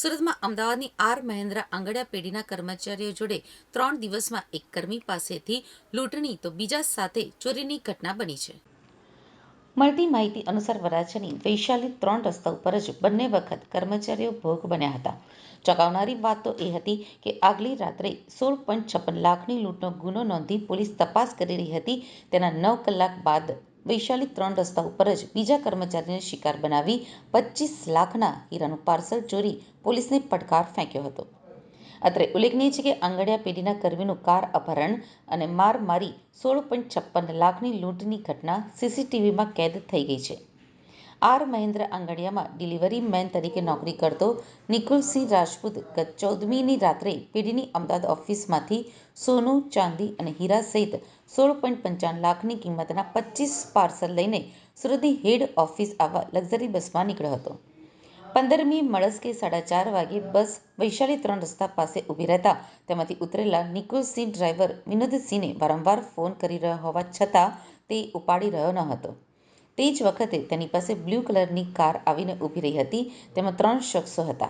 સુરતમાં અમદાવાદની આર મહેન્દ્રા આંગડિયા પેઢીના કર્મચારીઓ જોડે ત્રણ દિવસમાં એક કર્મી પાસેથી લૂંટણી, તો બીજા સાથે ચોરીની ઘટના બની છે. મળતી માહિતી અનુસાર વરાછાની વૈશાલી ત્રણ રસ્તા ઉપર જ બંને વખત કર્મચારીઓ ભોગ બન્યા હતા. ચોંકાવનારી વાત તો એ હતી કે આગલી રાત્રે સોળ પોઈન્ટ છપ્પન લાખની લૂંટનો ગુનો નોંધી પોલીસ તપાસ કરી રહી હતી. તેના નવ કલાક બાદ વૈશાલી ત્રણ રસ્તા ઉપર જ બીજા કર્મચારીને શિકાર બનાવી પચીસ લાખના હીરાનું પાર્સલ ચોરી પોલીસને પડકાર ફેંક્યો હતો. અત્રે ઉલ્લેખનીય છે કે આંગડિયા પેઢીના કર્મીનું કાર અપહરણ અને માર મારી સોળ પોઈન્ટ છપ્પન લાખની લૂંટની ઘટના સીસીટીવીમાં કેદ થઈ ગઈ છે. આર મહેન્દ્ર આંગડિયામાં ડિલિવરી મેન તરીકે નોકરી કરતો નિકુલસિંહ રાજપૂત ગત ચૌદમીની રાત્રે પેઢીની અમદાવાદ ઓફિસમાંથી સોનું, ચાંદી અને હીરા સહિત સોળ પોઈન્ટ પંચાવન લાખની કિંમતના પચીસ પાર્સલ લઈને સુરતની હેડ ઓફિસ આવવા લક્ઝરી બસમાં નીકળ્યો હતો. પંદરમી મળસ્કે સાડા ચાર વાગે બસ વૈશાલી ત્રણ રસ્તા પાસે ઊભી રહેતા તેમાંથી ઉતરેલા નિકુલસિંહ ડ્રાઈવર વિનોદસિંહને વારંવાર ફોન કરી રહ્યો હોવા છતાં તે ઉપાડી રહ્યો ન હતો. તે જ વખતે તેની પાસે બ્લુ કલરની કાર આવીને ઊભી રહી હતી. તેમાં ત્રણ શખ્સો હતા.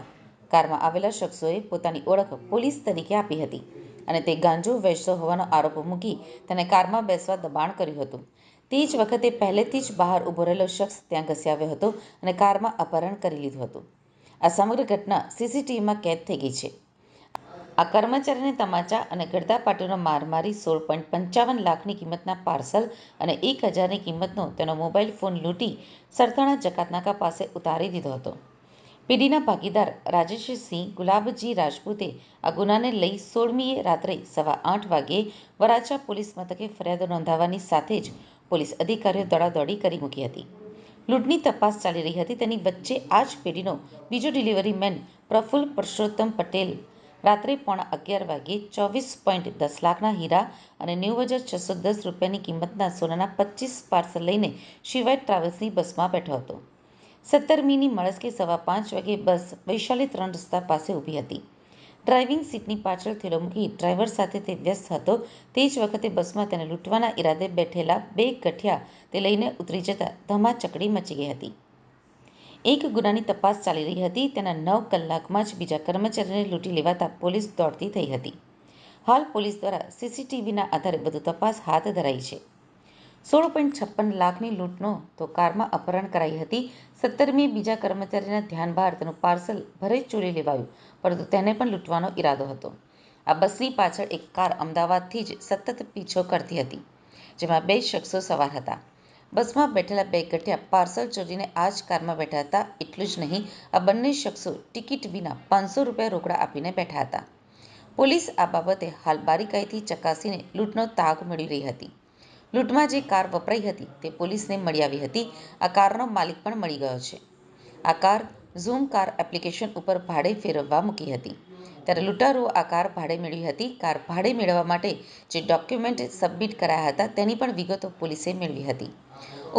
કારમાં આવેલા શખ્સોએ પોતાની ઓળખ પોલીસ તરીકે આપી હતી અને તે ગાંજો વેચતો હોવાનો આરોપ મૂકી તેને કારમાં બેસવા દબાણ કર્યું હતું. તે જ વખતે પહેલેથી જ બહાર ઊભો રહેલો શખ્સ ત્યાં ઘસી આવ્યો હતો અને કારમાં અપહરણ કરી લીધું હતું. આ સમગ્ર ઘટના સીસીટીવીમાં કેદ થઈ ગઈ છે. આ કર્મચારીને તમાચા અને ગડદાપાટુનો માર મારી સોળ પોઈન્ટ પંચાવન લાખની કિંમતના પાર્સલ અને એક હજારની કિંમતનો તેનો મોબાઈલ ફોન લૂંટી સરથાણા જકાતનાકા પાસે ઉતારી દીધો હતો. પેઢીના ભાગીદાર રાજેશસિંહ ગુલાબજી રાજપૂતે આ ગુનાને લઈ સોળમીએ રાત્રે સવા આઠ વાગ્યે વરાછા પોલીસ મથકે ફરિયાદ નોંધાવવાની સાથે જ પોલીસ અધિકારીઓ દોડાદોડી કરી મૂકી હતી. લૂંટની તપાસ ચાલી રહી હતી. તેની વચ્ચે આ જ પેઢીનો બીજો ડિલિવરી મેન પ્રફુલ્લ પરસોત્તમ પટેલ રાત્રે પોણા અગિયાર વાગ્યે ચોવીસ પોઈન્ટ દસ લાખના હીરા અને નેવું હજાર છસો દસ રૂપિયાની કિંમતના સોનાના પચીસ પાર્સલ લઈને શિવાય ટ્રાવેલ્સની બસમાં બેઠો હતો. સત્તરમીની મળસ્કે સવા પાંચ વાગે બસ વૈશાલી ત્રણ રસ્તા પાસે ઊભી હતી. ડ્રાઇવિંગ સીટની પાછળ થેલો મૂકી ડ્રાઈવર સાથે તે વ્યસ્ત હતો. તે જ વખતે બસમાં તેને લૂંટવાના ઈરાદે બેઠેલા બે ગઠિયા તે લઈને ઉતરી જતા ધમાચકડી મચી ગઈ હતી. એક ગુનાની તપાસ ચાલી રહી હતી. તેના નવ કલાકમાં જ બીજા કર્મચારીને લૂંટી લેવાતા પોલીસ દોડતી થઈ હતી. હાલ પોલીસ દ્વારા સીસીટીવીના આધારે વધુ તપાસ હાથ ધરાઈ છે. સોળ પોઈન્ટ છપ્પન લાખની લૂંટનો તો કારમાં અપહરણ કરાઈ હતી. સત્તરમી બીજા કર્મચારીના ધ્યાન બહાર તેનું પાર્સલ ભરે ચોરી લેવાયું, પરંતુ તેને પણ લૂંટવાનો ઈરાદો હતો. આ બસની પાછળ એક કાર અમદાવાદથી જ સતત પીછો કરતી હતી, જેમાં બે શખ્સો સવાર હતા. બસમાં બેઠેલા બે ગઠિયા પાર્સલ ચોરીને આ જ કારમાં બેઠા હતા. એટલું જ નહીં, આ બંને શખ્સો ટિકિટ વિના પાંચસો રૂપિયા રોકડા આપીને બેઠા હતા. પોલીસ આ બાબતે હાલ બારીકાઈથી ચકાસીને લૂંટનો તાગ મેળવી રહી હતી. લૂંટમાં જે કાર વપરાઈ હતી તે પોલીસને મળી આવી હતી. આ કારનો માલિક પણ મળી ગયો છે. આ કાર ઝૂમ કાર એપ્લિકેશન ઉપર ભાડે ફેરવવા મૂકી હતી. ત્યારે લૂંટારુઓ આ કાર ભાડે મેળવી હતી. કાર ભાડે મેળવવા માટે જે ડોક્યુમેન્ટ સબમિટ કરાયા હતા, તેની પણ વિગતો પોલીસે મેળવી હતી.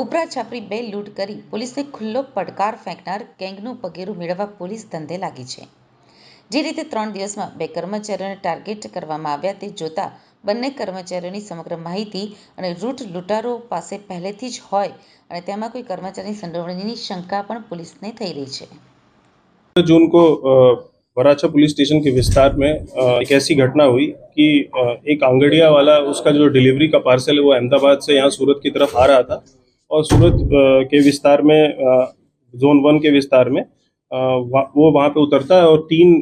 ઉપરા છાપરી બે લૂંટ કરી પોલીસને ખુલ્લો પડકાર ફેંકનાર ગેંગનું પગેરું મેળવવા પોલીસ ધંધે લાગી છે. જે રીતે ત્રણ દિવસમાં બે કર્મચારીઓને ટાર્ગેટ કરવામાં આવ્યા, તે જોતા બંને કર્મચારીઓની સમગ્ર માહિતી અને રૂટ લૂંટારો પાસે પહેલેથી જ હોય અને તેમાં કોઈ કર્મચારીની સંડોવણીની શંકા પણ પોલીસને થઈ રહી છે. જૂન કો वराछा पुलिस स्टेशन के विस्तार में एक ऐसी घटना हुई कि एक आंगड़िया वाला, उसका जो डिलीवरी का पार्सल है, वो अहमदाबाद से यहाँ सूरत की तरफ़ आ रहा था और सूरत के विस्तार में जोन वन के विस्तार में वो वहाँ पे उतरता है और तीन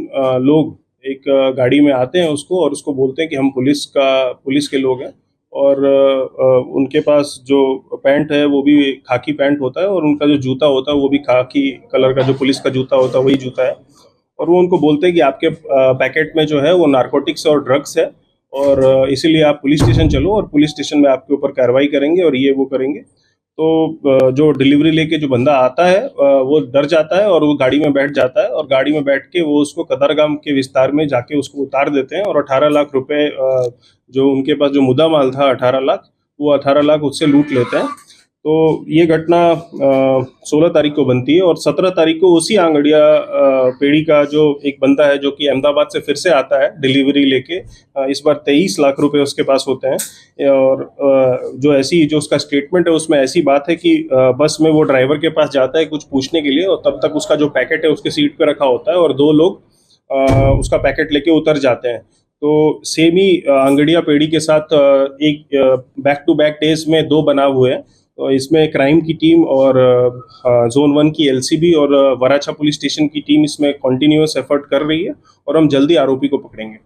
लोग एक गाड़ी में आते हैं उसको और उसको बोलते हैं कि हम पुलिस का, पुलिस के लोग हैं और उनके पास जो पैंट है, वो भी खाकी पैंट होता है और उनका जो जूता होता है, वो भी खाकी कलर का, जो पुलिस का जूता होता है, वही जूता है। और वो उनको बोलते हैं कि आपके पैकेट में जो है वो नारकोटिक्स और ड्रग्स है और इसीलिए आप पुलिस स्टेशन चलो और पुलिस स्टेशन में आपके ऊपर कार्रवाई करेंगे और ये वो करेंगे। तो जो डिलीवरी लेके जो बंदा आता है वो डर जाता है और वो गाड़ी में बैठ जाता है और गाड़ी में बैठ के वो उसको कतारगाम के विस्तार में जाके उसको उतार देते हैं और अठारह लाख रुपए अ, जो उनके पास जो मुद्दा माल था अठारह लाख वो अठारह लाख उससे लूट लेते हैं। तो ये घटना सोलह तारीख को बनती है और सत्रह तारीख को उसी आंगड़िया पेड़ी का जो एक बंदा है, जो कि अहमदाबाद से फिर से आता है, डिलीवरी लेके इस बार तेईस लाख रुपए उसके पास होते हैं। और जो ऐसी, जो उसका स्टेटमेंट है, उसमें ऐसी बात है कि बस में वो ड्राइवर के पास जाता है कुछ पूछने के लिए और तब तक उसका जो पैकेट है, उसके सीट पर रखा होता है और दो लोग उसका पैकेट लेके उतर जाते हैं। तो सेम ही अंगड़िया पेड़ी के साथ एक बैक टू बैक डेज़ में दो बनाव हुए हैं। इसमें क्राइम की टीम और अ, जोन वन की एलसीबी और अ, वराछा पुलिस स्टेशन की टीम इसमें कॉन्टिन्यूस एफर्ट कर रही है और हम जल्दी आरोपी को पकड़ेंगे